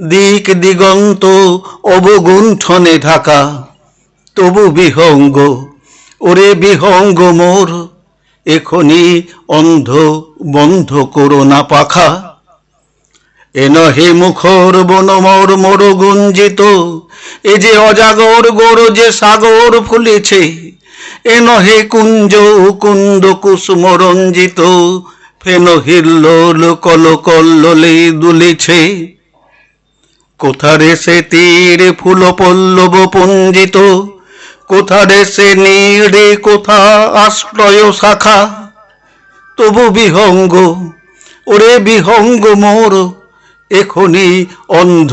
দিক দিগন্ত অবগুণ্ঠনে ঢাকা। তবু বিহঙ্গ, ওরে বিহঙ্গ মোর, এখনি অন্ধ বন্ধ করো না পাখা। এ নহে মুখর বনমর মোর গুঞ্জিত এ যে অজাগর গোর যে সাগর ফুলেছে, এ নহে কুঞ্জ কুন্দ কুসুম রঞ্জিত ফেন হিল্লোল কল কল্লোলে দুলেছে। কোথারে সে তীর ফুল পল্লব পুঞ্জিত? কোথারে সে নীড়ে কোথা আশ্রয় শাখা? তবু বিহঙ্গ, ওরে বিহঙ্গ মোর, এখনি অন্ধ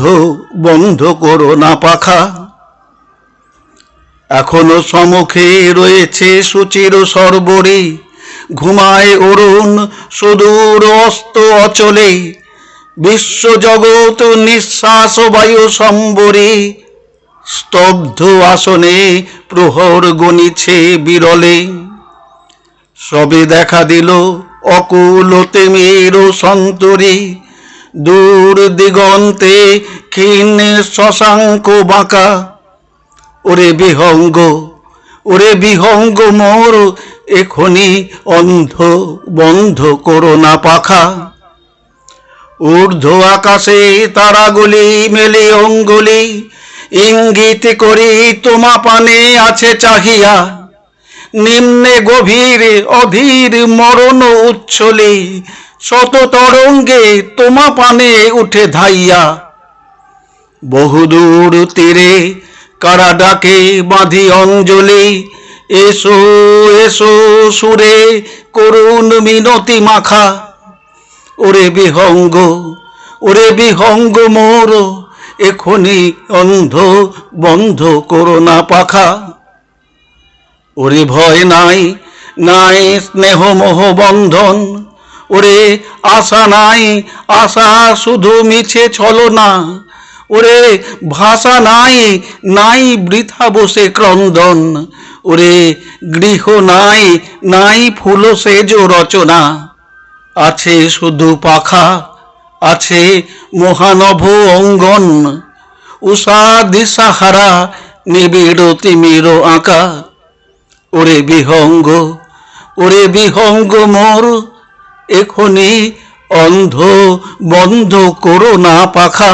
বন্ধ করো না পাখা। এখনও সমুখে রয়েছে সুচির সর্বরে, ঘুমায় অরুণ সুদূর অস্ত অচলে। বিশ্বজগৎ নিঃশ্বাস বায়ু সম্বরে, স্তব্ধ আসনে প্রহর গণিছে বিরলে। সবে দেখা দিল অকুল তেমের সন্তরে, দূর দিগন্তে ক্ষীণ শশাঙ্ক বাঁকা। ওরে বিহঙ্গ ওরে বিহঙ্গ মোর, এখনি অন্ধ বন্ধ করোনা পাখা। ঊর্ধ্ব আকাশে তারাগুলি মেলে অঙ্গুলি। ইঙ্গিত করি তোমা পানে আছে চাহিয়া। নিম্নে গভীর, অধীর মরণ উচ্ছলে। শত তরঙ্গে তোমা পানে উঠে ধাইয়া। বহুদূর তীরে কারা ডাকে বাঁধি অঞ্জলি। এসো এসো সুরে, করুণ মিনতি মাখা। ওরে বিহঙ্গ ওরে বিহঙ্গ মোর, এখনি অন্ধ বন্ধ করো না পাখা। ওরে ভয় নাই নাই স্নেহ মোহ বন্ধন, ওরে আশা নাই, আশা শুধু মিছে ছলো না। ওরে ভাষা নাই নাই বৃথা বসে ক্রন্দন, ওরে গৃহ নাই নাই ফুল সেজ রচনা। আছে শুধু পাখা, আছে মহানভ অঙ্গন। উষা দিশাহারা নিবিড় তিমির আঁকা। ওরে বিহঙ্গ ওরে বিহঙ্গ মোর এখনি অন্ধ বন্ধ করো না পাখা।